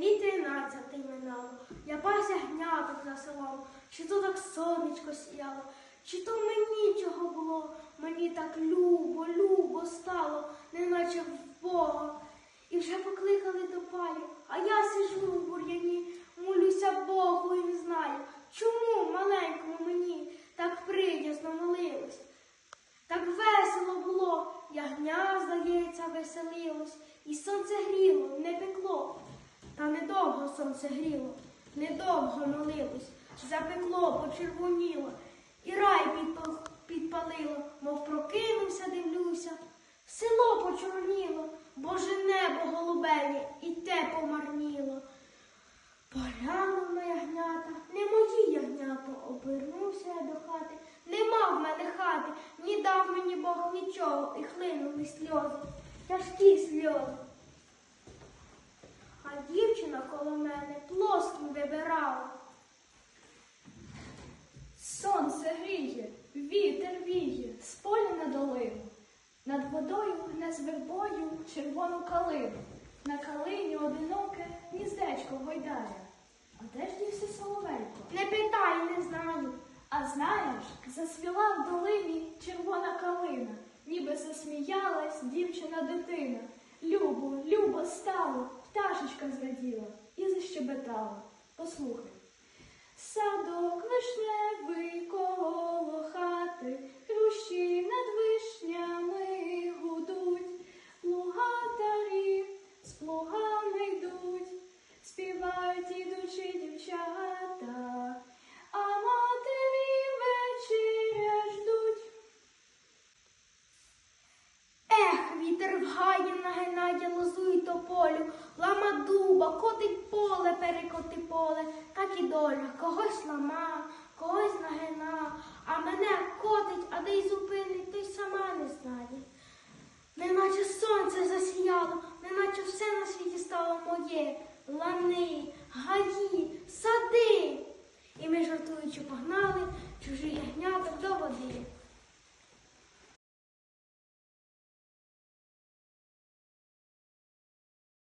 Мені тринадцятий минало, я пася гняток за селом, чи то так сонечко сіяло, чи то мені чого було, мені так любо, любо стало, неначе в Бога. І вже покликали до паю, а я сижу в бур'яні, молюся Богу і не знаю, чому маленькому мені так приязно молилось. Так весело було, ягня, здається, веселилось, і пекло. Та недовго сонце гріло, недовго молилось, запекло, почервоніло, і рай підпалило, мов прокинувся, дивлюся. Село почорніло, Боже небо голубеє, і те помарніло. Поглянув на ягнята, не мої ягнята, обернувся я до хати. Нема в мене хати, ні дав мені Бог нічого, і хлинули сльози, тяжкі сльози. А коло мене плоским вибирала. Сонце гріє, вітер віє, з поля на долину. Над водою гне з вербою червону калину. На калині одиноке гніздечко гойдає. А де ж дівся соловейко? Не питай, не знаю. А знаєш, засвіла в долині червона калина, ніби засміялась дівчина дитина. Любо, любо стало, пташечка зраділа і защебетала. Послухай. Садок вишневий коло хати, хрущі над вишнями гудуть, плугатарі з плугами йдуть, співають ідучі дівчата, вітер в гаї нагинає лозу й тополю, лама дуба, котить поле, перекоти поле, так і доля, когось лама, когось нагина, а мене котить, а де й зупинить, той сама не знає. Неначе сонце засіяло, неначе все на світі стало моє, лани, гаї, сади. І ми жартуючи погнали чужі ягняток до води.